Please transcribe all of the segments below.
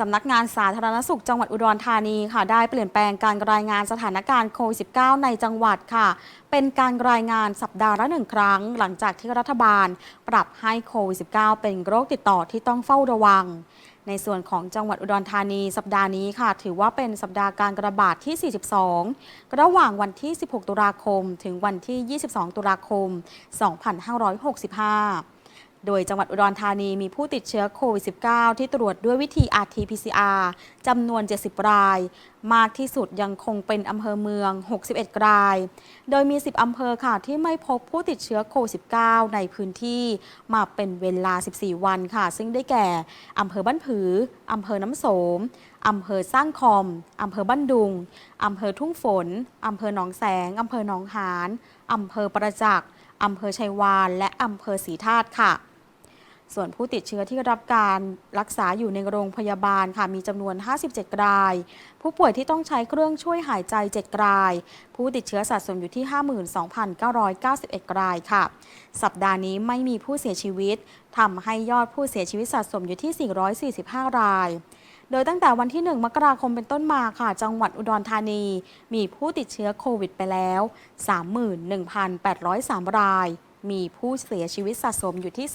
สำนักงานสาธารณสุขจังหวัดอุดรธานีค่ะ ได้เปลี่ยนแปลงการรายงานสถานการณ์โควิด -19 ในจังหวัดค่ะ เป็นการรายงานสัปดาห์ละหนึ่งครั้ง หลังจากที่รัฐบาล ปรับให้โควิด -19 เป็นโรคติดต่อที่ต้องเฝ้าระวัง ในส่วนของจังหวัดอุดรธานีสัปดาห์นี้ค่ะ ถือว่าเป็นสัปดาห์การระบาดที่ 42 ระหว่างวันที่ 16 ตุลาคม ถึงวันที่ 22 ตุลาคม 2565 โดยจังหวัดอุดรธานีมีผู้ติดเชื้อโควิด -19 ที่ตรวจด้วยวิธี RT-PCR จำนวน 70 ราย มากที่สุดยังคงเป็นอำเภอเมือง 61 ราย โดยมี 10 อำเภอค่ะที่ไม่พบผู้ติดเชื้อโควิด -19 ในพื้นที่มาเป็นเวลา 14 วันค่ะ ซึ่งได้แก่อำเภอบ้านผืออำเภอน้ำโสมอำเภอสร้างคอมอำเภอบ้านดุงอำเภอทุ่งฝนอำเภอหนองแสงอำเภอหนองหานอำเภอประจักษ์อำเภอชัยวาน และอำเภอศรีธาตุค่ะ ส่วนผู้ติดเชื้อที่รับการรักษาอยู่ในโรงพยาบาลค่ะมีจำนวน 57 ราย ผู้ป่วยที่ต้องใช้เครื่องช่วยหายใจ 7 ราย ผู้ติดเชื้อสะสมอยู่ที่ 52,991 รายค่ะ สัปดาห์นี้ไม่มีผู้เสียชีวิตทำให้ยอดผู้เสียชีวิตสะสมอยู่ที่ 445 ราย โดยตั้งแต่วันที่ 1 มกราคมเป็นต้นมาค่ะ จังหวัดอุดรธานี มีผู้ติดเชื้อโควิดไปแล้ว 31,803 ราย มีผู้เสียชีวิตสะสมอยู่ที่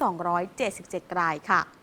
277 รายค่ะ